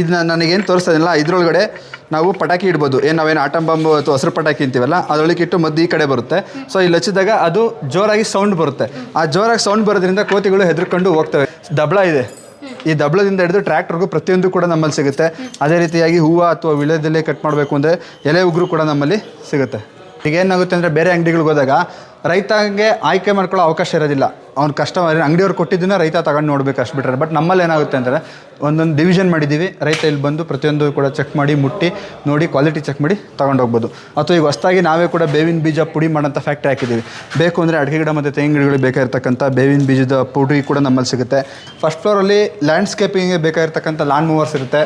ಇದನ್ನ ನನಗೇನು ತೋರಿಸೋದಿಲ್ಲ ಇದ್ರೊಳಗಡೆ ನಾವು ಪಟಾಕಿ ಇಡ್ಬೋದು. ಏನು ನಾವೇನು ಆಟಂ ಬಾಂಬು ಅಥವಾ ಹಸಿರು ಪಟಾಕಿ ಅಂತೀವಲ್ಲ, ಅದರೊಳಗೆ ಇಟ್ಟು ಮದ್ದು ಈ ಕಡೆ ಬರುತ್ತೆ. ಸೊ ಇಲ್ಲಿ ಹಚ್ಚಿದಾಗ ಅದು ಜೋರಾಗಿ ಸೌಂಡ್ ಬರುತ್ತೆ. ಆ ಜೋರಾಗಿ ಸೌಂಡ್ ಬರೋದ್ರಿಂದ ಕೋತಿಗಳು ಹೆದರ್ಕೊಂಡು ಹೋಗ್ತವೆ. ದಬಳ ಇದೆ. ಈ ದಬಳದಿಂದ ಹಿಡಿದು ಟ್ರ್ಯಾಕ್ಟರ್ಗೂ ಪ್ರತಿಯೊಂದು ಕೂಡ ನಮ್ಮಲ್ಲಿ ಸಿಗುತ್ತೆ. ಅದೇ ರೀತಿಯಾಗಿ ಹೂವು ಅಥವಾ ವಿಳೆದೆಲೆ ಕಟ್ ಮಾಡಬೇಕು ಅಂದರೆ ಎಲೆ ಉಗುರು ಕೂಡ ನಮ್ಮಲ್ಲಿ ಸಿಗುತ್ತೆ. ಈಗ ಏನಾಗುತ್ತೆ ಅಂದರೆ ಬೇರೆ ಅಂಗಡಿಗಳಿಗೆ ಹೋದಾಗ, ರೈತಗೆ ಆಯ್ಕೆ ಮಾಡ್ಕೊಳ್ಳೋ ಅವಕಾಶ ಇರೋದಿಲ್ಲ. ಅವ್ನು ಕಷ್ಟ ಅಂಗಡಿಯವ್ರು ಕೊಟ್ಟಿದ್ದನ್ನ ರೈತ ತಗೊಂಡು ನೋಡ್ಬೇಕು ಅಷ್ಟು ಬಿಟ್ಟರೆ ಬಟ್ ನಮ್ಮಲ್ಲಿ ಏನಾಗುತ್ತೆ ಅಂದರೆ ಒಂದೊಂದು ಡಿವಿಷನ್ ಮಾಡಿದ್ದೀವಿ. ರೈತ ಇಲ್ಲಿ ಬಂದು ಪ್ರತಿಯೊಂದು ಕೂಡ ಚೆಕ್ ಮಾಡಿ, ಮುಟ್ಟಿ ನೋಡಿ ಕ್ವಾಲಿಟಿ ಚೆಕ್ ಮಾಡಿ ತಗೊಂಡು ಹೋಗ್ಬೋದು. ಅಥವಾ ಈಗ ಹೊಸ್ದಾಗಿ ನಾವೇ ಕೂಡ ಬೇವಿನ ಬೀಜ ಪುಡಿ ಮಾಡೋಂಥ ಫ್ಯಾಕ್ಟ್ರಿ ಹಾಕಿದ್ದೀವಿ. ಬೇಕು ಅಂದರೆ ಅಡಿಕೆ ಗಿಡ ಮತ್ತು ತೆಂಗಿನ ಗಿಡಗಳು ಬೇಕಾಗಿರ್ತಕ್ಕಂಥ ಬೇವಿನ ಬೀಜದ ಪುಡಿ ಕೂಡ ನಮ್ಮಲ್ಲಿ ಸಿಗುತ್ತೆ. ಫಸ್ಟ್ ಫ್ಲೋರಲ್ಲಿ ಲ್ಯಾಂಡ್ಸ್ಕೇಪಿಂಗ್ಗೆ ಬೇಕಾಗಿರ್ತಕ್ಕಂಥ ಲ್ಯಾಂಡ್ ಮೂವರ್ಸ್ ಇರುತ್ತೆ.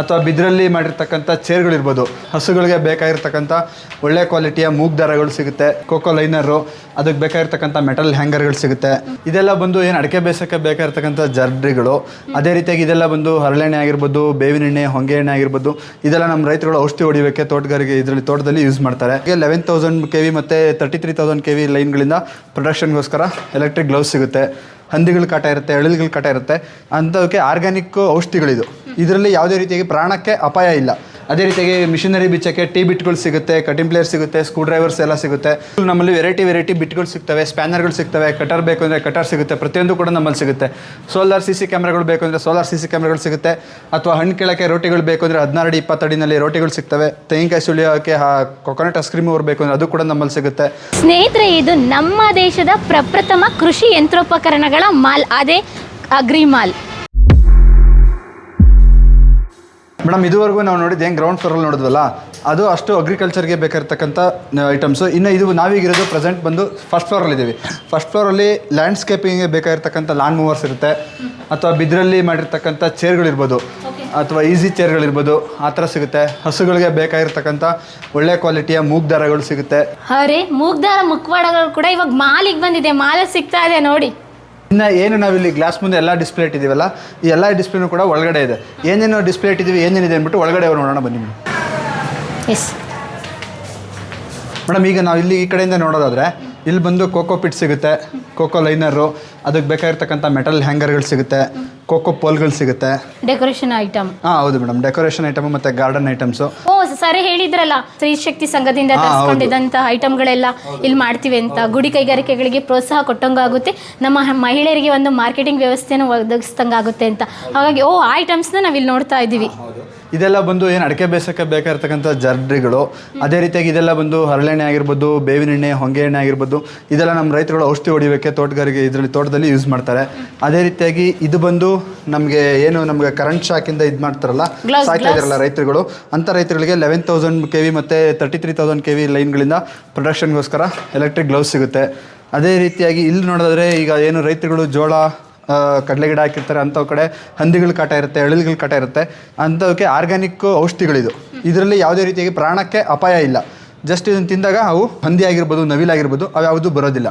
ಅಥವಾ ಬಿದ್ರಲ್ಲಿ ಮಾಡಿರ್ತಕ್ಕಂಥ ಚೇರ್ಗಳಿರ್ಬೋದು ಹಸುಗಳಿಗೆ ಬೇಕಾಗಿರ್ತಕ್ಕಂಥ ಒಳ್ಳೆ ಕ್ವಾಲಿಟಿಯ ಮೂಗ್ ದಾರಗಳು ಸಿಗುತ್ತೆ. ಕೋಕೋ ಲೈನರು ಅದಕ್ಕೆ ಬೇಕಾಗಿರ್ತಕ್ಕಂಥ ಮೆಟಲ್ ಹ್ಯಾಂಗರ್ಗಳು ಸಿಗುತ್ತೆ. ಇದೆಲ್ಲ ಬಂದು ಏನು ಅಡಿಕೆ ಬೇಸಕ್ಕೆ ಬೇಕಾಗಿರ್ತಕ್ಕಂಥ ಜರ್ಡಿಗಳು ಅದೇ ರೀತಿಯಾಗಿ ಇದೆಲ್ಲ ಬಂದು ಹರಳೆಣ್ಣೆ ಆಗಿರ್ಬೋದು, ಬೇವಿನ ಎಣ್ಣೆ, ಹೊಂಗೆ ಎಣ್ಣೆ ಆಗಿರ್ಬೋದು, ಇದೆಲ್ಲ ನಮ್ಮ ರೈತರುಗಳು ಔಷಧಿ ಹೊಡಿಯೋಕ್ಕೆ ತೋಟಗಾರಿಕೆ ಇದರಲ್ಲಿ ತೋಟದಲ್ಲಿ ಯೂಸ್ ಮಾಡ್ತಾರೆ. ಲೆವೆನ್ ತೌಸಂಡ್ ಕೆ ವಿ ಮತ್ತು thirty three thousand K V ಲೈನ್ಗಳಿಂದ ಪ್ರೊಡಕ್ಷನ್ಗೋಸ್ಕರ ಎಲೆಕ್ಟ್ರಿಕ್ ಗ್ಲೌಸ್ ಸಿಗುತ್ತೆ. ಹಂದಿಗಳು ಕಾಟ ಇರುತ್ತೆ ಎಳಿಲ್ಗಳ ಕಾಟ ಇರುತ್ತೆ. ಅಂಥವಕ್ಕೆ ಆರ್ಗ್ಯಾನಿಕ್ ಔಷಧಿಗಳಿದು. ಇದರಲ್ಲಿ ಯಾವುದೇ ರೀತಿಯಾಗಿ ಪ್ರಾಣಕ್ಕೆ ಅಪಾಯ ಇಲ್ಲ. ಅದೇ ರೀತಿಯಾಗಿ ಮಿಷಿನರಿ ಬಿಚ್ಚಕ್ಕೆ ಟೀ ಬಿಟ್ಗಳು ಸಿಗುತ್ತೆ ಕಟಿಂಗ್ ಪ್ಲೇಯರ್ ಸಿಗುತ್ತೆ ಸ್ಕ್ರೂ ಡ್ರೈವರ್ಸ್ ಎಲ್ಲ ಸಿಗುತ್ತೆ. ನಮ್ಮಲ್ಲಿ ವೆರೈಟಿ ವೆರೈಟಿ ಬಿಟ್ಗಳು ಸಿಗ್ತವೆ ಸ್ಪ್ಯಾನರ್ಗಳು ಸಿಗ್ತವೆ ಕಟರ್ ಬೇಕು ಅಂದರೆ ಕಟರ್ ಸಿಗುತ್ತೆ, ಪ್ರತಿಯೊಂದು ಕೂಡ ನಮ್ಮಲ್ಲಿ ಸಿಗುತ್ತೆ. ಸೋಲಾರ್ ಸಿ ಸಿ ಕ್ಯಾಮ್ರಾಗಳು ಬೇಕು ಅಂದರೆ ಸೋಲಾರ್ ಸಿ ಸಿ ಕ್ಯಾಮ್ರಾಗಳು ಸಿಗುತ್ತೆ. ಅಥವಾ ಹಣ್ಣು ಕೇಳೋಕ್ಕೆ ರೋಟಿಗಳು ಬೇಕು ಅಂದರೆ ಹದಿನಾರು ಅಡಿ ಇಪ್ಪತ್ತು ಅಡಿನಲ್ಲಿ ರೋಟಿಗಳು ಸಿಗ್ತವೆ. ತೆಂಗಿನಕಾಯಿ ಸುಳಿಯೋಕ್ಕೆ ಕೊಕೊನಟ್ ಐಸ್ ಕ್ರೀಮ್ ಬೇಕು ಅಂದರೆ ಅದು ಕೂಡ ನಮ್ಮಲ್ಲಿ ಸಿಗುತ್ತೆ. ಸ್ನೇಹಿತರೆ, ಇದು ನಮ್ಮ ದೇಶದ ಪ್ರಪ್ರಥಮ ಕೃಷಿ ಯಂತ್ರೋಪಕರಣಗಳ ಮಾಲ್, ಅದೇ ಅಗ್ರಿ ಮಾಲ್. ಮೇಡಮ್ ಇದುವರೆಗೂ ನಾವು ನೋಡಿದ್ದು ಹೆಂಗೆ ಗ್ರೌಂಡ್ ಫ್ಲೋರಲ್ಲಿ ನೋಡಿದ್ವಲ್ಲ ಅದು ಅಷ್ಟು ಅಗ್ರಿಕಲ್ಚರ್ಗೆ ಬೇಕಾಗಿರ್ತಕ್ಕಂಥ ಐಟಮ್ಸು ಇನ್ನು ಇದು ನಾವೀಗಿರೋದು ಪ್ರೆಸೆಂಟ್ ಬಂದು ಫಸ್ಟ್ ಫ್ಲೋರಲ್ಲಿ ಇದ್ದೀವಿ ಫಸ್ಟ್ ಫ್ಲೋರಲ್ಲಿ ಲ್ಯಾಂಡ್ಸ್ಕೇಪಿಂಗ್ಗೆ ಬೇಕಾಗಿರ್ತಕ್ಕಂಥ ಲ್ಯಾಂಡ್ ಮೂವರ್ಸ್ ಇರುತ್ತೆ. ಅಥವಾ ಬಿದ್ರಲ್ಲಿ ಮಾಡಿರ್ತಕ್ಕಂಥ ಚೇರ್ಗಳಿರ್ಬೋದು ಅಥವಾ ಈಸಿ ಚೇರ್ಗಳಿರ್ಬೋದು ಆ ಥರ ಸಿಗುತ್ತೆ. ಹಸುಗಳಿಗೆ ಬೇಕಾಗಿರ್ತಕ್ಕಂಥ ಒಳ್ಳೆ ಕ್ವಾಲಿಟಿಯ ಮೂಗ್ ದಾರಗಳು ಸಿಗುತ್ತೆ. ಅರೆ ಮೂಗ್ದಾರ ಮುಖವಾಡಗಳು ಕೂಡ ಇವಾಗ ಮಾಲಿಗೆ ಬಂದಿದೆ. ಮಾಲೆ ಸಿಗ್ತಾ ಇದೆ ನೋಡಿ. ಇನ್ನು ಏನು ನಾವಿಲ್ಲಿ ಗ್ಲಾಸ್ ಮುಂದೆ ಎಲ್ಲ ಡಿಸ್ಪ್ಲೇ ಇಟ್ಟಿದ್ದೀವಲ್ಲ ಈ ಎಲ್ಲ ಡಿಸ್ಪ್ಲೇನು ಕೂಡ ಒಳಗಡೆ ಇದೆ. ಏನೇನು ಡಿಸ್ಪ್ಲೇ ಇಟ್ಟಿದ್ದೀವಿ ಏನೇನಿದೆ ಅಂದ್ಬಿಟ್ಟು ಒಳಗಡೆ ಅವ್ರು ನೋಡೋಣ ಬನ್ನಿ ಮೇಡಮ್. ಎಸ್ ಮೇಡಮ್ ಈಗ ನಾವು ಇಲ್ಲಿ ಈ ಕಡೆಯಿಂದ ನೋಡೋದಾದ್ರೆ ಇಲ್ಲಿ ಬಂದು ಕೋಕೋ ಪಿಟ್ ಸಿಗುತ್ತೆ ಕೋಕೋ ಲೈನರು ಅದಕ್ಕೆ ಬೇಕಾಗಿರ್ತಕ್ಕಂಥ ಮೆಟಲ್ ಹ್ಯಾಂಗರ್ಗಳು ಸಿಗುತ್ತೆ ಕೋಕೋ ಪೋಲ್ಗಳು ಸಿಗುತ್ತೆ. Decoration item. ಹಾ ಹೌದು ಮೇಡಮ್ ಡೆಕೋರೇಷನ್ ಐಟಮ್ ಮತ್ತೆ ಗಾರ್ಡನ್ ಐಟಮ್ಸು. ಓ ಸರಿ ಹೇಳಿದ್ರಲ್ಲ ಸ್ತ್ರೀ ಶಕ್ತಿ ಸಂಘದಿಂದ ಹಾ, ಹೌದು. ಐಟಮ್ಗಳೆಲ್ಲ ಇಲ್ಲಿ ಮಾಡ್ತೀವಿ ಅಂತ. ಗುಡಿ ಕೈಗಾರಿಕೆಗಳಿಗೆ ಪ್ರೋತ್ಸಾಹ ಕೊಟ್ಟಂಗಾಗುತ್ತೆ. ನಮ್ಮ ಹ- ಮಹಿಳೆಯರಿಗೆ ಒಂದು ಮಾರ್ಕೆಟಿಂಗ್ ವ್ಯವಸ್ಥೆನ ಒದಗಿಸ್ದಂಗಾಗುತ್ತೆ ಅಂತ. ಹಾಗಾಗಿ ಓ ಐಟಮ್ಸ್ ಐಟಮ್ಸ್ನ ನಾವು ಇಲ್ಲಿ ನೋಡ್ತಾ ಇದ್ದೀವಿ. ಇದೆಲ್ಲ ಬಂದು ಏನು ಅಡಿಕೆ ಬೇಸಕ್ಕೆ ಬೇಕಾಗಿರ್ತಕ್ಕಂಥ ಜರ್ಡ್ರಿಗಳು ಅದೇ ರೀತಿಯಾಗಿ ಇದೆಲ್ಲ ಬಂದು ಹರಳೆಣ್ಣೆ ಆಗಿರ್ಬೋದು ಬೇವಿನ ಎಣ್ಣೆ ಹೊಂಗೆ ಎಣ್ಣೆ ಆಗಿರ್ಬೋದು ಇದೆಲ್ಲ ನಮ್ಮ ರೈತರುಗಳು ಔಷಧಿ ಹೊಡಿಬೇಕೆ ತೋಟಗಾರಿಕೆ ಇದರಲ್ಲಿ ತೋಟದಲ್ಲಿ ಯೂಸ್ ಮಾಡ್ತಾರೆ. ಅದೇ ರೀತಿಯಾಗಿ ಇದು ಬಂದು ನಮಗೆ ಏನು ನಮಗೆ ಕರೆಂಟ್ ಶಾಕಿಂದ ಇದು ಮಾಡ್ತಾರಲ್ಲ ಸಾಯ್ತಾ ಇದಾರಲ್ಲ ರೈತರುಗಳು ಅಂಥ ರೈತರುಗಳಿಗೆ ಲೆವೆನ್ ತೌಸಂಡ್ ಕೆ ವಿ ಮತ್ತು thirty three thousand K V ಲೈನ್ಗಳಿಂದ ಪ್ರೊಡಕ್ಷನ್ಗೋಸ್ಕರ ಎಲೆಕ್ಟ್ರಿಕ್ ಗ್ಲೌಸ್ ಸಿಗುತ್ತೆ. ಅದೇ ರೀತಿಯಾಗಿ ಇಲ್ಲಿ ನೋಡಿದ್ರೆ ಈಗ ಏನು ರೈತರುಗಳು ಜೋಳ ಕಡಲೆ ಗಿಡ ಹಾಕಿರ್ತಾರೆ ಅಂಥವು ಕಡೆ ಹಂದಿಗಳ ಕಾಟ ಇರುತ್ತೆ ಎಳಿಲ್ಗಳ ಕಾಟ ಇರುತ್ತೆ. ಅಂಥವಕ್ಕೆ ಆರ್ಗ್ಯಾನಿಕ್ ಔಷಧಿಗಳಿದು. ಇದರಲ್ಲಿ ಯಾವುದೇ ರೀತಿಯಾಗಿ ಪ್ರಾಣಕ್ಕೆ ಅಪಾಯ ಇಲ್ಲ. ಜಸ್ಟ್ ಇದನ್ನು ತಿಂದಾಗ ಅವು ಹಂದಿ ಆಗಿರ್ಬೋದು ನವಿಲಾಗಿರ್ಬೋದು ಅವು ಯಾವುದು ಬರೋದಿಲ್ಲ.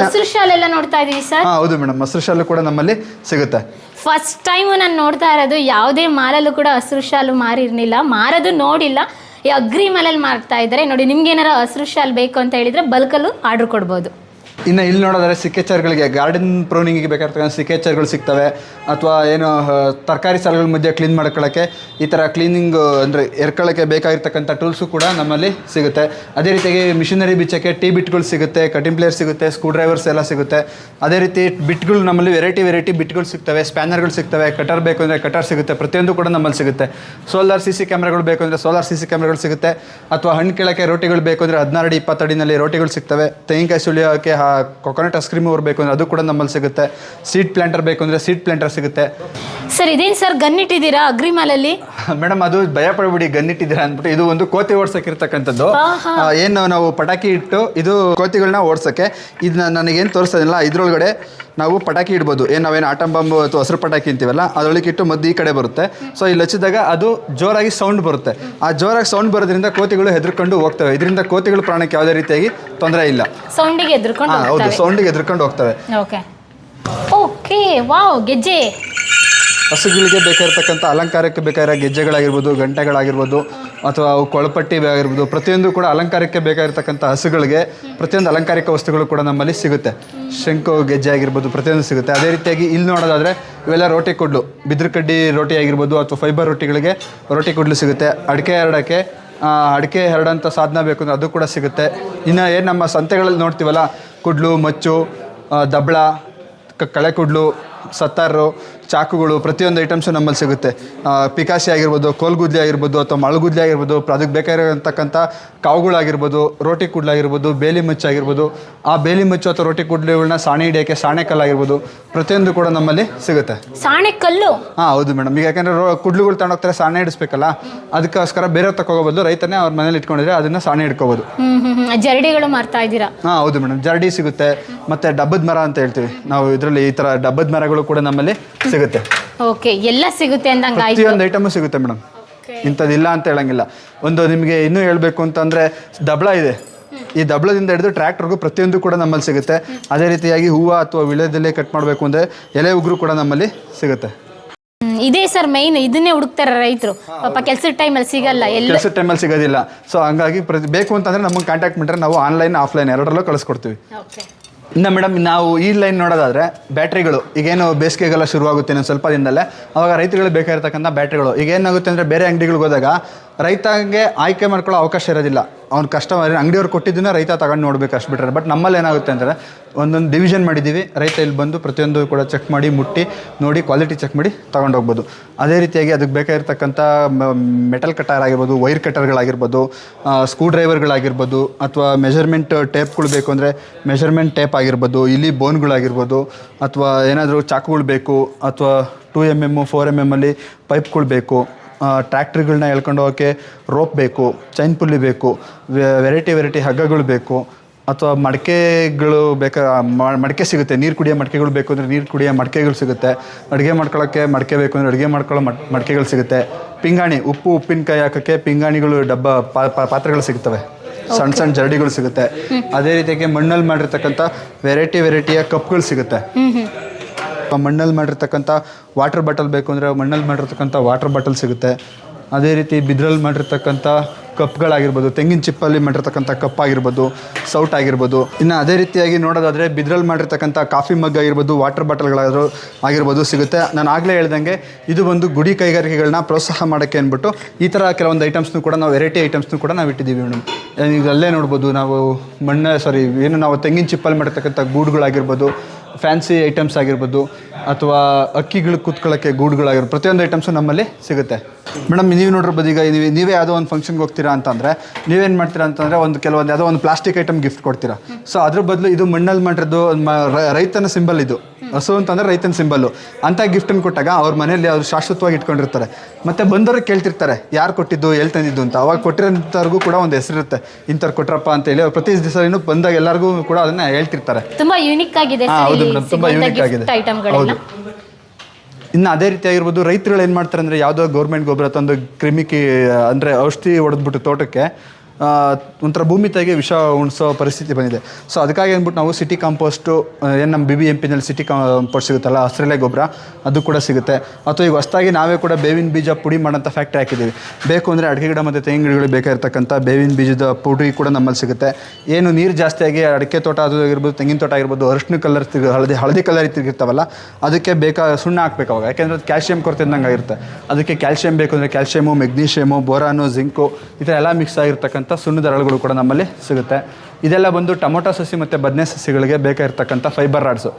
ಹಸಿರು ಶಾಲೆಲ್ಲ ನೋಡ್ತಾ ಇದ್ದೀವಿ ಸರ್? ಹಾಂ ಹೌದು ಮೇಡಮ್. ಹಸಿರು ಶಾಲು ಕೂಡ ನಮ್ಮಲ್ಲಿ ಸಿಗುತ್ತೆ. ಫಸ್ಟ್ ಟೈಮ್ ನಾನು ನೋಡ್ತಾ ಇರೋದು ಯಾವುದೇ ಮಾಲಲ್ಲೂ ಕೂಡ ಹಸಿರು ಶಾಲು ಮಾರಿರ್ಲಿಲ್ಲ. ಮಾರೋದು ನೋಡಿಲ್ಲ. ಈ ಅಗ್ರಿ ಮಾಲಲ್ಲಿ ಮಾರ್ತಾ ಇದ್ದಾರೆ. ನೋಡಿ ನಿಮ್ಗೆ ಏನಾರ ಹಸಿರು ಶಾಲು ಬೇಕು ಅಂತ ಹೇಳಿದ್ರೆ ಬಲ್ಕಲ್ಲೂ ಆರ್ಡರ್ ಕೊಡ್ಬೋದು. ಇನ್ನು ಇಲ್ಲಿ ನೋಡೋದಾದ್ರೆ ಸಿಕ್ಕೇಚರ್ಗಳಿಗೆ ಗಾರ್ಡನ್ ಪ್ರೂನಿಂಗಿಗೆ ಬೇಕಾಗಿರ್ತಕ್ಕಂಥ ಸಿಕ್ಕೇಚರ್ಗಳು ಸಿಗ್ತವೆ. ಅಥವಾ ಏನು ತರಕಾರಿ ಸಾಲುಗಳ ಮಧ್ಯೆ ಕ್ಲೀನ್ ಮಾಡ್ಕೊಳ್ಳೋಕ್ಕೆ ಈ ಥರ ಕ್ಲೀನಿಂಗ್, ಅಂದರೆ ಎರ್ಕೊಳ್ಳೋಕ್ಕೆ ಬೇಕಾಗಿರ್ತಕ್ಕಂಥ ಟೂಲ್ಸು ಕೂಡ ನಮ್ಮಲ್ಲಿ ಸಿಗುತ್ತೆ. ಅದೇ ರೀತಿಯಾಗಿ ಮಿಷಿನರಿ ಬಿಚ್ಚಕ್ಕೆ ಟೀ ಬಿಟ್ಗಳು ಸಿಗುತ್ತೆ, ಕಟಿಂಗ್ ಪ್ಲೇಯರ್ ಸಿಗುತ್ತೆ ಸ್ಕ್ರೂ ಡ್ರೈವರ್ಸ್ ಎಲ್ಲ ಸಿಗುತ್ತೆ. ಅದೇ ರೀತಿ ಬಿಟ್ಗಳು ನಮ್ಮಲ್ಲಿ ವೆರೈಟಿ ವೆರೈಟಿ ಬಿಟ್ಗಳು ಸಿಗ್ತವೆ, ಸ್ಪ್ಯಾನರ್ಗಳು ಸಿಗ್ತವೆ, ಕಟರ್ ಬೇಕು ಅಂದರೆ ಕಟರ್ ಸಿಗುತ್ತೆ, ಪ್ರತಿಯೊಂದು ಕೂಡ ನಮ್ಮಲ್ಲಿ ಸಿಗುತ್ತೆ. ಸೋಲಾರ್ ಸಿ ಸಿ ಕ್ಯಾಮ್ರಾಗಳು ಬೇಕು ಅಂದರೆ ಸೋಲಾರ್ ಸಿ ಸಿ ಕ್ಯಾಮ್ರಾಗಳು ಸಿಗುತ್ತೆ. ಅಥವಾ ಹಣ್ಣು ಕೇಳೋಕ್ಕೆ ರೋಟಿಗಳು ಬೇಕು ಅಂದರೆ ಹದಿನಾರು ಅಡಿ, ಇಪ್ಪತ್ತು ಅಡಿನಲ್ಲಿ ರೋಟಿಗಳು ಸಿಗ್ತವೆ. ತೆಂಗಿನಕಾಯಿ ಸುಳಿಯೋಕ್ಕೆ ಕೊಕೊನಟ್ ಐಸ್ ಕ್ರೀಮ್ ಅವ್ರು ಬೇಕು ಅಂದರೆ ಅದು ಕೂಡ ನಮ್ಮಲ್ಲಿ ಸಿಗುತ್ತೆ. ಸೀಟ್ ಪ್ಲಾಂಟರ್ ಬೇಕು ಅಂದರೆ ಸೀಟ್ ಪ್ಲಾಂಟರ್ ಸಿಗುತ್ತೆ. ಸರ್ ಇದೇನು ಸರ್ ಗನ್ ಇಟ್ಟಿದ್ದೀರಾ? ಅಗ್ರಿ ಮಾಲಲ್ಲಿ? ಮೇಡಮ್ ಅದು ಭಯ ಪಡಬೇಡಿ ಗನ್ನಿಟ್ಟಿದ್ದೀರಾ ಅಂದ್ಬಿಟ್ಟು ಇದು ಒಂದು ಕೋತಿ ಓಡ್ಸಕ್ಕೆ ಇರ್ತಕ್ಕಂಥದ್ದು ಏನು ನಾವು ಪಟಾಕಿ ಇಟ್ಟು ಇದು ಕೋತಿಗಳನ್ನ ಓಡ್ಸಕ್ಕೆ ಇದನ್ನ ನನಗೇನು ತೋರಿಸೋದಿಲ್ಲ. ಇದ್ರೊಳಗಡೆ ನಾವು ಪಟಾಕಿ ಇಡ್ಬೋದು. ಏನು ನಾವೇನು ಆಟಂ ಬಾಂಬು ಅಥವಾ ಹಸಿರು ಪಟಾಕಿ ಅಂತೀವಲ್ಲ ಅದರೊಳಗೆ ಇಟ್ಟು ಮದ್ದು ಈ ಕಡೆ ಬರುತ್ತೆ. ಸೊ ಇಲ್ಲಿ ಹಚ್ಚಿದಾಗ ಅದು ಜೋರಾಗಿ ಸೌಂಡ್ ಬರುತ್ತೆ. ಆ ಜೋರಾಗಿ ಸೌಂಡ್ ಬರೋದ್ರಿಂದ ಕೋತಿಗಳು ಹೆದರ್ಕೊಂಡು ಹೋಗ್ತವೆ. ಇದರಿಂದ ಕೋತಿಗಳು ಪ್ರಾಣಕ್ಕೆ ಯಾವುದೇ ರೀತಿಯಾಗಿ ತೊಂದರೆ ಇಲ್ಲ. ಸೌಂಡಿಗೆ ಎದ್ರುಕೊಂಡು ಹೌದು. ಸೌಂಡಿಗೆ ಎದ್ರಕೊಂಡು ಹೋಗ್ತವೆ. ಓಕೆ. ಓಕೆ ವಾವ್ ಗೆಜ್ಜೆ. ಹಸುಗಳಿಗೆ ಬೇಕಾಗಿರ್ತಕ್ಕಂಥ ಅಲಂಕಾರಕ್ಕೆ ಬೇಕಾಗಿರೋ ಗೆಜ್ಜೆಗಳಾಗಿರ್ಬೋದು ಗಂಟೆಗಳಾಗಿರ್ಬೋದು ಅಥವಾ ಅವು ಕೊಳಪಟ್ಟಿ ಆಗಿರ್ಬೋದು ಪ್ರತಿಯೊಂದು ಕೂಡ ಅಲಂಕಾರಕ್ಕೆ ಬೇಕಾಗಿರ್ತಕ್ಕಂಥ ಹಸುಗಳಿಗೆ ಪ್ರತಿಯೊಂದು ಅಲಂಕಾರಿಕ ವಸ್ತುಗಳು ಕೂಡ ನಮ್ಮಲ್ಲಿ ಸಿಗುತ್ತೆ. ಶಂಕು ಗೆಜ್ಜೆ ಆಗಿರ್ಬೋದು ಪ್ರತಿಯೊಂದು ಸಿಗುತ್ತೆ. ಅದೇ ರೀತಿಯಾಗಿ ಇಲ್ಲಿ ನೋಡೋದಾದರೆ ಇವೆಲ್ಲ ರೋಟಿ ಕುಡ್ಲು. ಬಿದ್ರ ಕಡ್ಡಿ ರೋಟಿ ಆಗಿರ್ಬೋದು ಅಥವಾ ಫೈಬರ್ ರೊಟ್ಟಿಗಳಿಗೆ ರೋಟಿ ಕುಡ್ಲು ಸಿಗುತ್ತೆ. ಅಡಿಕೆ ಹರಡೋಕ್ಕೆ ಅಡಿಕೆ ಹರಡೋಂಥ ಸಾಧನ ಬೇಕು ಅಂದರೆ ಅದು ಕೂಡ ಸಿಗುತ್ತೆ. ಇನ್ನು ಏನು ನಮ್ಮ ಸಂತೆಗಳಲ್ಲಿ ನೋಡ್ತೀವಲ್ಲ ಕುಡ್ಲು ಮಚ್ಚು ದಬ್ಳ ಕಳೆ ಕುಡ್ಲು ಸತ್ತಾರು ಚಾಕುಗಳು ಪ್ರತಿಯೊಂದು ಐಟಮ್ಸು ನಮ್ಮಲ್ಲಿ ಸಿಗುತ್ತೆ. ಪಿಕಾಸಿ ಆಗಿರ್ಬೋದು ಕೋಲ್ಗುದ್ಲಿ ಆಗಿರ್ಬೋದು ಅಥವಾ ಮಳಗುದ್ಲಿ ಆಗಿರ್ಬೋದು ಅದಕ್ಕೆ ಬೇಕಾಗಿರತಕ್ಕಂಥ ಕಾವುಗಳಾಗಿರ್ಬೋದು ರೋಟಿ ಕುಡ್ಲಾಗಿರ್ಬೋದು ಬೇಲಿ ಮುಚ್ಚು ಆಗಿರ್ಬೋದು ಆ ಬೇಲಿ ಮುಚ್ಚು ಅಥವಾ ರೋಟಿ ಕುಡ್ಲಿಗಳನ್ನ ಸಾಣೆ ಹಿಡಿಯೋಕ್ಕೆ ಸಾಣೆಕಲ್ಲು ಆಗಿರ್ಬೋದು ಪ್ರತಿಯೊಂದು ಕೂಡ ನಮ್ಮಲ್ಲಿ ಸಿಗುತ್ತೆ. ಸಾಣೆಕಲ್ಲು ಹಾಂ ಹೌದು ಮೇಡಮ್. ಈಗ ಯಾಕಂದರೆ ರೋ ಕುಡ್ಲುಗಳು ತಗೊಂಡೋಗ್ತಾರೆ ಸಾಣೆ ಹಿಡಿಸ್ಬೇಕಲ್ಲ ಅದಕ್ಕೋಸ್ಕರ ಬೇರೆ ತಗೋಬೋದು ರೈತನೇ ಅವ್ರ ಮನೇಲಿ ಇಟ್ಕೊಂಡಿದ್ರೆ ಅದನ್ನ ಸಾಣೆ ಹಿಡ್ಕೋಬೋದು. ಜರಡಿಗಳು ಮಾರ್ತಾ ಇದ್ದೀರಾ? ಹಾಂ ಹೌದು ಮೇಡಮ್. ಜರಡಿ ಸಿಗುತ್ತೆ. ಮತ್ತೆ ಡಬ್ಬದ ಮರ ಅಂತ ಹೇಳ್ತೀವಿ. ನಾವು ಇದರಲ್ಲಿ ಈ ಥರ ಡಬ್ಬದ ಮರಗಳು ಕೂಡ ನಮ್ಮಲ್ಲಿ ಸಿಗುತ್ತೆ. ಓಕೆ ಎಲ್ಲ ಸಿಗುತ್ತೆ ಅಂದಂಗೆ ಆಯ್ತು. ಪ್ರತಿಯೊಂದು ಐಟಮು ಸಿಗುತ್ತೆ ಮೇಡಮ್. ಇಂಥದ್ದಿಲ್ಲ ಅಂತ ಹೇಳಂಗಿಲ್ಲ. ಒಂದು ನಿಮಗೆ ಇನ್ನೂ ಹೇಳಬೇಕು ಅಂತಂದ್ರೆ ದಬಳ ಇದೆ. ಈ ದಬಳದಿಂದ ಹಿಡಿದು ಟ್ರ್ಯಾಕ್ಟರ್ಗೂ ಪ್ರತಿಯೊಂದು ಕೂಡ ನಮ್ಮಲ್ಲಿ ಸಿಗುತ್ತೆ. ಅದೇ ರೀತಿಯಾಗಿ ಹೂವ ಅಥವಾ ವಿಳೆದಲ್ಲೇ ಕಟ್ ಮಾಡಬೇಕು ಅಂದ್ರೆ ಎಲೆ ಉಗುರು ಕೂಡ ನಮ್ಮಲ್ಲಿ ಸಿಗುತ್ತೆ. ಹ್ಮ್, ಇದೇ ಸರ್ ಮೈನ್ ಇದನ್ನೇ ಹುಡುಕ್ತಾರೆ ರೈತರು. ಪಾಪ ಕೆಲಸದ ಟೈಮಲ್ಲಿ ಸಿಗಲ್ಲ ಎಲ್ಲ ಕೆಲಸದ ಟೈಮಲ್ಲಿ ಸಿಗೋದಿಲ್ಲ. ಸೊ ಹಂಗಾಗಿ ಪ್ರತಿ ಬೇಕು ಅಂತಂದ್ರೆ ನಮಗೆ ಕಾಂಟ್ಯಾಕ್ಟ್ ಮಾಡಿದ್ರೆ ನಾವು ಆನ್ಲೈನ್ ಆಫ್ಲೈನ್ ಎರಡರಲ್ಲೂ ಕಳಿಸ್ಕೊಡ್ತೀವಿ. ಓಕೆ. ಇನ್ನು ಮೇಡಮ್ ನಾವು ಈ ಲೈನ್ ನೋಡೋದಾದ್ರೆ ಬ್ಯಾಟ್ರಿಗಳು ಈಗೇನು ಬೇಸಿಗೆಗೆಲ್ಲ ಶುರುವಾಗುತ್ತೆ ಇನ್ನೊಂದು ಸ್ವಲ್ಪ ದಿನದಲ್ಲೇ, ಅವಾಗ ರೈತರುಗಳು ಬೇಕಾಗಿರ್ತಕ್ಕಂಥ ಬ್ಯಾಟ್ರಿಗಳು ಈಗ ಏನಾಗುತ್ತೆ ಅಂದರೆ ಬೇರೆ ಅಂಗಡಿಗಳಿಗೆ ಹೋದಾಗ ರೈತಂಗೆ ಆಯ್ಕೆ ಮಾಡ್ಕೊಳ್ಳೋ ಅವಕಾಶ ಇರೋದಿಲ್ಲ. ಅವ್ನು ಕಸ್ಟಮರ್ ಅಂಗಡಿಯವ್ರು ಕೊಟ್ಟಿದ್ದನ್ನ ರೈತ ತಗೊಂಡು ನೋಡ್ಬೇಕು ಅಷ್ಟು ಬಿಟ್ಟರೆ ಬಟ್ ನಮ್ಮಲ್ಲಿ ಏನಾಗುತ್ತೆ ಅಂದರೆ, ಒಂದೊಂದು ಡಿವಿಷನ್ ಮಾಡಿದ್ದೀವಿ. ರೈತ ಇಲ್ಲಿ ಬಂದು ಪ್ರತಿಯೊಂದು ಕೂಡ ಚೆಕ್ ಮಾಡಿ, ಮುಟ್ಟಿ, ನೋಡಿ ಕ್ವಾಲಿಟಿ ಚೆಕ್ ಮಾಡಿ ತೊಗೊಂಡೋಗ್ಬೋದು ಅದೇ ರೀತಿಯಾಗಿ ಅದಕ್ಕೆ ಬೇಕಾಗಿರ್ತಕ್ಕಂಥ ಮೆಟಲ್ ಕಟರ್ ಆಗಿರ್ಬೋದು ವೈರ್ ಕಟರ್ಗಳಾಗಿರ್ಬೋದು ಸ್ಕ್ರೂ ಡ್ರೈವರ್ಗಳಾಗಿರ್ಬೋದು ಅಥವಾ ಮೆಷರ್ಮೆಂಟ್ ಟೇಪ್ಗಳು ಬೇಕು ಅಂದರೆ ಮೆಷರ್ಮೆಂಟ್ ಟೇಪ್ ಆಗಿರ್ಬೋದು, ಇಲ್ಲಿ ಬೋನ್ಗಳಾಗಿರ್ಬೋದು ಅಥವಾ ಏನಾದರೂ ಚಾಕುಗಳು ಬೇಕು, ಅಥವಾ two M M four M ಎಮ್ಮಲ್ಲಿ ಪೈಪ್ಗಳು ಬೇಕು. ಟ್ರ್ಯಾಕ್ಟ್ರಿಗಳನ್ನ ಎಳ್ಕೊಂಡು ಹೋಗೋಕ್ಕೆ ರೋಪ್ ಬೇಕು ಚೈನ್ ಪುಲ್ಲಿ ಬೇಕು ವೆರೈಟಿ ವೆರೈಟಿ ಹಗ್ಗಗಳು ಬೇಕು ಅಥವಾ ಮಡಕೆಗಳು ಬೇಕಾ ಮ- ಮಡಕೆ ಸಿಗುತ್ತೆ. ನೀರು ಕುಡಿಯೋ ಮಡಕೆಗಳು ಬೇಕು ಅಂದರೆ ನೀರು ಕುಡಿಯೋ ಮಡಕೆಗಳು ಸಿಗುತ್ತೆ. ಅಡುಗೆ ಮಾಡ್ಕೊಳ್ಳೋಕ್ಕೆ ಮಡಕೆ ಬೇಕು ಅಂದರೆ ಅಡುಗೆ ಮಾಡ್ಕೊಳ್ಳೋ ಮಡ್ ಮಡಕೆಗಳು ಸಿಗುತ್ತೆ. ಪಿಂಗಾಣಿ ಉಪ್ಪು ಉಪ್ಪಿನಕಾಯಿ ಹಾಕೋಕ್ಕೆ ಪಿಂಗಾಣಿಗಳು ಡಬ್ಬ ಪಾತ್ರೆಗಳು ಸಿಗ್ತವೆ. ಸಣ್ಣ ಸಣ್ಣ ಜರಡಿಗಳು ಸಿಗುತ್ತೆ. ಅದೇ ರೀತಿಯಾಗಿ ಮಣ್ಣಲ್ಲಿ ಮಾಡಿರ್ತಕ್ಕಂಥ ವೆರೈಟಿ ವೆರೈಟಿಯ ಕಪ್ಗಳು ಸಿಗುತ್ತೆ. ಮಣ್ಣಲ್ಲಿ ಮಾಡಿರ್ತಕ್ಕಂಥ ವಾಟರ್ ಬಾಟಲ್ ಬೇಕು ಅಂದರೆ ಮಣ್ಣಲ್ಲಿ ಮಾಡಿರ್ತಕ್ಕಂಥ ವಾಟರ್ ಬಾಟಲ್ ಸಿಗುತ್ತೆ. ಅದೇ ರೀತಿ ಬಿದ್ರಲ್ಲಿ ಮಾಡಿರ್ತಕ್ಕಂಥ ಕಪ್ಗಳಾಗಿರ್ಬೋದು, ತೆಂಗಿನ ಚಿಪ್ಪಲ್ಲಿ ಮಾಡಿರ್ತಕ್ಕಂಥ ಕಪ್ ಆಗಿರ್ಬೋದು ಸೌಟ್ ಆಗಿರ್ಬೋದು. ಇನ್ನು ಅದೇ ರೀತಿಯಾಗಿ ನೋಡೋದಾದರೆ ಬಿದ್ರಲ್ಲಿ ಮಾಡಿರ್ತಕ್ಕಂಥ ಕಾಫಿ ಮಗ್ ಆಗಿರ್ಬೋದು ವಾಟರ್ ಬಾಟಲ್ಗಳಾದರೂ ಆಗಿರ್ಬೋದು ಸಿಗುತ್ತೆ. ನಾನು ಆಗಲೇ ಹೇಳ್ದಂಗೆ ಇದು ಒಂದು ಗುಡಿ ಕೈಗಾರಿಕೆಗಳನ್ನ ಪ್ರೋತ್ಸಾಹ ಮಾಡೋಕ್ಕೆ ಅಂದ್ಬಿಟ್ಟು ಈ ಥರ ಕೆಲವೊಂದು ಐಟಮ್ಸ್ನು ಕೂಡ ನಾವು ವೆರೈಟಿ ಐಟಮ್ಸ್ನು ಕೂಡ ನಾವು ಇಟ್ಟಿದ್ದೀವಿ ಮೇಡಮ್. ಈಗ ಅಲ್ಲೇ ನೋಡ್ಬೋದು ನಾವು ಮಣ್ಣು ಸಾರಿ ಏನು ನಾವು ತೆಂಗಿನ ಚಿಪ್ಪಲ್ಲಿ ಮಾಡಿರ್ತಕ್ಕಂಥ ಗೂಡುಗಳಾಗಿರ್ಬೋದು ಫ್ಯಾನ್ಸಿ ಐಟಮ್ಸ್ ಆಗಿರ್ಬೋದು ಅಥವಾ ಅಕ್ಕಿಗಳು ಕೂತ್ಕೊಳ್ಳೋಕ್ಕೆ ಗೂಡುಗಳಾಗಿರೋ ಪ್ರತಿಯೊಂದು ಐಟಮ್ಸು ನಮ್ಮಲ್ಲಿ ಸಿಗುತ್ತೆ. ಮೇಡಮ್ ನೀವು ನೋಡ್ರಿ ಬದೀಗ ನೀವು ನೀವೇ ಯಾವುದೋ ಒಂದು ಫಂಕ್ಷನ್ಗೆ ಹೋಗ್ತೀರಾ ಅಂತಂದರೆ ನೀವೇನು ಮಾಡ್ತೀರಾ ಅಂತಂದರೆ ಒಂದು ಕೆಲವೊಂದು ಯಾವುದೋ ಒಂದು ಪ್ಲಾಸ್ಟಿಕ್ ಐಟಮ್ ಗಿಫ್ಟ್ ಕೊಡ್ತೀರಾ. ಸೊ ಅದ್ರ ಬದಲು ಇದು ಮಣ್ಣಲ್ಲಿ ಮಾಡಿರೋದು ರೈತನ ಸಿಂಬಲ್ ಇದು. ಹಸು ಅಂತಂದರೆ ರೈತನ ಸಿಂಬಲ್ಲು ಅಂಥ ಗಿಫ್ಟನ್ನು ಕೊಟ್ಟಾಗ ಅವ್ರ ಮನೆಯಲ್ಲಿ ಅವರು ಶಾಶ್ವತವಾಗಿ ಇಟ್ಕೊಂಡಿರ್ತಾರೆ. ಮತ್ತು ಬಂದವರು ಕೇಳ್ತಿರ್ತಾರೆ ಯಾರು ಕೊಟ್ಟಿದ್ದು ಎಲ್ಲಿ ತಂದಿದ್ದು ಅಂತ. ಅವಾಗ ಕೊಟ್ಟಿರೋಂಥವ್ರಿಗೂ ಕೂಡ ಒಂದು ಹೆಸರಿರುತ್ತೆ ಇಂಥವ್ರು ಕೊಟ್ರಪ್ಪ ಅಂತೇಳಿ ಅವ್ರು ಪ್ರತಿ ದಿವಸ ಬಂದಾಗ ಎಲ್ಲರಿಗೂ ಕೂಡ ಅದನ್ನು ಹೇಳ್ತಿರ್ತಾರೆ. ತುಂಬ ಯೂನಿಕ್ ಆಗಿದೆ ಹೌದು ಮೇಡಮ್ ತುಂಬ ಯೂನಿಕ್ ಆಗಿದೆ. ಐಟಮ್ಗಳೆಲ್ಲ ಹೌದು ಇನ್ನು ಅದೇ ರೀತಿ ಆಗಿರ್ಬೋದು ರೈತರುಗಳು ಏನು ಮಾಡ್ತಾರೆ ಅಂದರೆ ಯಾವುದೋ ಗೌರ್ಮೆಂಟ್ ಗೊಬ್ಬರ ತಂದು ಕ್ರಿಮಿಕಿ, ಅಂದರೆ ಔಷಧಿ ಹೊಡೆದ್ಬಿಟ್ಟು ತೋಟಕ್ಕೆ ಒಂಥರ ಭೂಮಿ ತೆಗೆ ವಿಷ ಉಣಿಸೋ ಪರಿಸ್ಥಿತಿ ಬಂದಿದೆ. ಸೊ ಅದಕ್ಕಾಗಿ ಅಂದ್ಬಿಟ್ಟು ನಾವು ಸಿಟಿ ಕಾಂಪೋಸ್ಟು ಏನು ನಮ್ಮ ಬಿ ಬಿ ಎಂ ಪಿನಲ್ಲಿ ಸಿಟಿ ಕಾಂಪೋಸ್ಟ್ ಸಿಗುತ್ತಲ್ಲ ಹಸಿರೆಲೆ ಗೊಬ್ಬರ, ಅದು ಕೂಡ ಸಿಗುತ್ತೆ. ಅಥವಾ ಈಗ ಹೊಸದಾಗಿ ನಾವೇ ಕೂಡ ಬೇವಿನ ಬೀಜ ಪುಡಿ ಮಾಡೋಂಥ ಫ್ಯಾಕ್ಟ್ರಿ ಹಾಕಿದ್ದೀವಿ. ಬೇಕು ಅಂದರೆ ಅಡಿಕೆ ಗಿಡ ಮತ್ತು ತೆಂಗಿನ ಗಿಡಗಳಿಗೆ ಬೇಕಾಗಿರ್ತಕ್ಕಂಥ ಬೇವಿನ ಬೀಜದ ಪುಡಿ ಕೂಡ ನಮ್ಮಲ್ಲಿ ಸಿಗುತ್ತೆ. ಏನು ನೀರು ಜಾಸ್ತಿಯಾಗಿ ಅಡಿಕೆ ತೋಟ ಅದು ಆಗಿರ್ಬೋದು, ತೆಂಗಿನ ತೋಟ ಆಗಿರ್ಬೋದು, ಅರಿಶಿನ ಕಲರ್ ತಿರುಗಿ ಹಳದಿ ಹಳದಿ ಕಲರ್ ತಿರುಗಿರ್ತಾವಲ್ಲ, ಅದಕ್ಕೆ ಬೇಕಾ ಸುಣ್ಣ ಹಾಕ್ಬೇಕು ಅವಾಗ. ಯಾಕೆಂದರೆ ಅದು ಕ್ಯಾಲ್ಶಿಯಂ ಕೊರತೆ ಇದ್ದಂಗೆ ಆಗಿರುತ್ತೆ ಅದಕ್ಕೆ ಕ್ಯಾಲ್ಶಿಯಂ ಬೇಕು ಅಂದರೆ ಕ್ಯಾಲ್ಶಿಯಮು ಮೆಗ್ನೀಷಿಯಮು ಬೋರಾನು ಜಿಂಕು ಈ ಥರ ಎಲ್ಲ ಮಿಕ್ಸ್ ಆಗಿರ್ತಕ್ಕಂಥ ಸುಣ್ಣದ ಅರಳುಗಳು ಕೂಡ ನಮ್ಮಲ್ಲಿ ಸಿಗುತ್ತೆ. ಇದೆಲ್ಲ ಬಂದು ಟೊಮೊಟೊ ಸಸಿ ಮತ್ತು ಬದನೆ ಸಸಿಗಳಿಗೆ ಬೇಕಾಗಿರ್ತಕ್ಕಂಥ ಫೈಬರ್ ರಾಡ್ಸು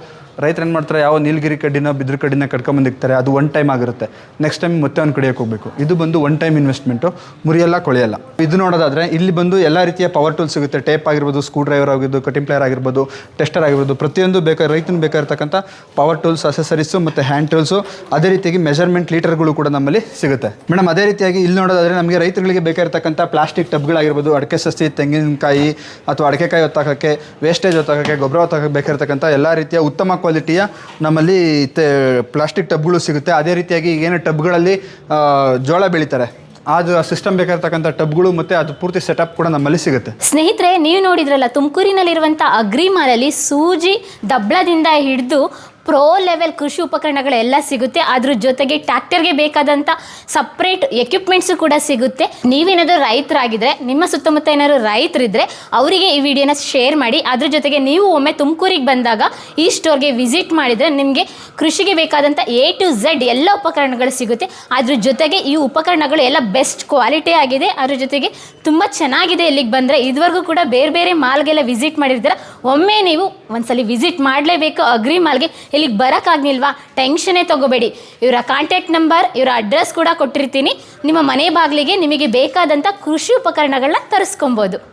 ರೈತರು ಏನು ಮಾಡ್ತಾರೆ? ಯಾವ ನೀಲಗಿರಿ ಕಡ್ಡಿನ ಬಿದ್ರ ಕಡ್ಡಿನ ಕಟ್ಕೊಂಬಂದಿರ್ತಾರೆ ಅದು ಒನ್ ಟೈಮ್ ಆಗಿರುತ್ತೆ. ನೆಕ್ಸ್ಟ್ ಟೈಮ್ ಮತ್ತೆ ಒಂದು ಕಡಿಯೋಕೆ ಹೋಗಬೇಕು. ಇದು ಬಂದು ಒನ್ ಟೈಮ್ ಇನ್ವೆಸ್ಟ್ಮೆಂಟು ಮುರಿಯಲ್ಲ, ಕೊಳೆಯಲ್ಲ. ಇದು ನೋಡೋದಾದರೆ ಇಲ್ಲಿ ಬಂದು ಎಲ್ಲ ರೀತಿಯ ಪವರ್ ಟೂಲ್ ಸಿಗುತ್ತೆ. ಟೇಪ್ ಆಗಿರ್ಬೋದು ಸ್ಕ್ರೂ ಡ್ರೈವರ್ ಆಗಿರ್ಬೋದು ಕಟಿಂಗ್ ಪ್ಲೇಯರ್ ಆಗಿರ್ಬೋದು ಟೆಸ್ಟರ್ ಆಗಿರ್ಬೋದು, ಪ್ರತಿಯೊಂದು ಬೇಕಾದ ರೈತನ ಬೇಕಾಗಿರ್ತಕ್ಕಂಥ ಪವರ್ ಟೂಲ್ಸ್ ಅಸೆಸರೀಸು ಮತ್ತು ಹ್ಯಾಂಡ್ ಟೂಲ್ಸು ಅದೇ ರೀತಿಯಾಗಿ ಮೆಜರ್ಮೆಂಟ್ ಲೀಟರ್ಗಳು ಕೂಡ ನಮ್ಮಲ್ಲಿ ಸಿಗುತ್ತೆ. ಮೇಡಮ್, ಅದೇ ರೀತಿಯಾಗಿ ಇಲ್ಲಿ ನೋಡೋದಾದರೆ ನಮಗೆ ರೈತರುಗಳಿಗೆ ಬೇಕಾಗಿರ್ತಕ್ಕಂಥ ಪ್ಲಾಸ್ಟಿಕ್ ಟಬ್ಗಳಾಗಿರ್ಬೋದು ಅಡಕೆ ಸಸಿ ತೆಂಗಿನಕಾಯಿ ಅಥವಾ ಅಡಕೆಕಾಯಿ ಹೊತ್ತಾಕೋಕ್ಕೆ ವೇಸ್ಟೇಜ್ ಹೊತ್ತಾಕೋಕ್ಕೆ ಗೊಬ್ಬರ ಹೊತ್ತಾಕೋಕ್ಕೆ ಬೇಕಾಗಿರ್ತಕ್ಕಂಥ ಎಲ್ಲ ರೀತಿಯ ಉತ್ತಮ ಕ್ವಾಲಿಟಿಯ ನಮ್ಮಲ್ಲಿ ಪ್ಲಾಸ್ಟಿಕ್ ಟಬ್ಗಳು ಸಿಗುತ್ತೆ. ಅದೇ ರೀತಿಯಾಗಿ ಏನು ಟಬ್ಗಳಲ್ಲಿ ಜೋಳ ಬೆಳೀತಾರೆ ಅದು ಸಿಸ್ಟಮ್ ಬೇಕಾಗಿರ್ತಕ್ಕಂಥ ಟಬ್ಗಳು ಮತ್ತೆ ಅದು ಪೂರ್ತಿ ಸೆಟಪ್ ಕೂಡ ನಮ್ಮಲ್ಲಿ ಸಿಗುತ್ತೆ. ಸ್ನೇಹಿತರೆ, ನೀವು ನೋಡಿದ್ರಲ್ಲ, ತುಮಕೂರಿನಲ್ಲಿರುವಂಥ ಅಗ್ರಿ ಮಾಲಲ್ಲಿ ಸೂಜಿ ದಬ್ಳದಿಂದ ಹಿಡಿದು ಪ್ರೋ ಲೆವೆಲ್ ಕೃಷಿ ಉಪಕರಣಗಳೆಲ್ಲ ಸಿಗುತ್ತೆ. ಅದ್ರ ಜೊತೆಗೆ ಟ್ರ್ಯಾಕ್ಟರ್ಗೆ ಬೇಕಾದಂಥ ಸಪ್ರೇಟ್ ಎಕ್ವಿಪ್ಮೆಂಟ್ಸು ಕೂಡ ಸಿಗುತ್ತೆ. ನೀವೇನಾದರೂ ರೈತರಾಗಿದ್ದರೆ ನಿಮ್ಮ ಸುತ್ತಮುತ್ತ ಏನಾದ್ರು ರೈತರಿದ್ದರೆ ಅವರಿಗೆ ಈ ವಿಡಿಯೋನ ಶೇರ್ ಮಾಡಿ. ಅದ್ರ ಜೊತೆಗೆ ನೀವು ಒಮ್ಮೆ ತುಮಕೂರಿಗೆ ಬಂದಾಗ ಈ ಸ್ಟೋರ್ಗೆ ವಿಸಿಟ್ ಮಾಡಿದರೆ ನಿಮಗೆ ಕೃಷಿಗೆ ಬೇಕಾದಂಥ ಎ ಟು ಝೆಡ್ ಎಲ್ಲ ಉಪಕರಣಗಳು ಸಿಗುತ್ತೆ. ಅದ್ರ ಜೊತೆಗೆ ಈ ಉಪಕರಣಗಳು ಎಲ್ಲ ಬೆಸ್ಟ್ ಕ್ವಾಲಿಟಿ ಆಗಿದೆ. ಅದ್ರ ಜೊತೆಗೆ ತುಂಬ ಚೆನ್ನಾಗಿದೆ ಇಲ್ಲಿಗೆ ಬಂದರೆ. ಇದುವರೆಗೂ ಕೂಡ ಬೇರೆ ಬೇರೆ ಮಾಲ್ಗೆಲ್ಲ ವಿಸಿಟ್ ಮಾಡಿರ್ತೀರ. ಒಮ್ಮೆ ನೀವು ಒಂದ್ಸಲಿ ವಿಸಿಟ್ ಮಾಡಲೇಬೇಕು. ಅಗ್ರಿ ಮಾಲ್ಗೆ ಇಲ್ಲಿಗೆ ಬರೋಕ್ಕಾಗ್ನಿಲ್ವಾ ಟೆನ್ಷನೇ ತಗೋಬೇಡಿ. ಇವರ ಕಾಂಟ್ಯಾಕ್ಟ್ ನಂಬರ್ ಇವರ ಅಡ್ರೆಸ್ ಕೂಡ ಕೊಟ್ಟಿರ್ತೀನಿ. ನಿಮ್ಮ ಮನೆ ಬಾಗಿಲಿಗೆ ನಿಮಗೆ ಬೇಕಾದಂಥ ಕೃಷಿ ಉಪಕರಣಗಳನ್ನ ತರಿಸ್ಕೊಬೋದು.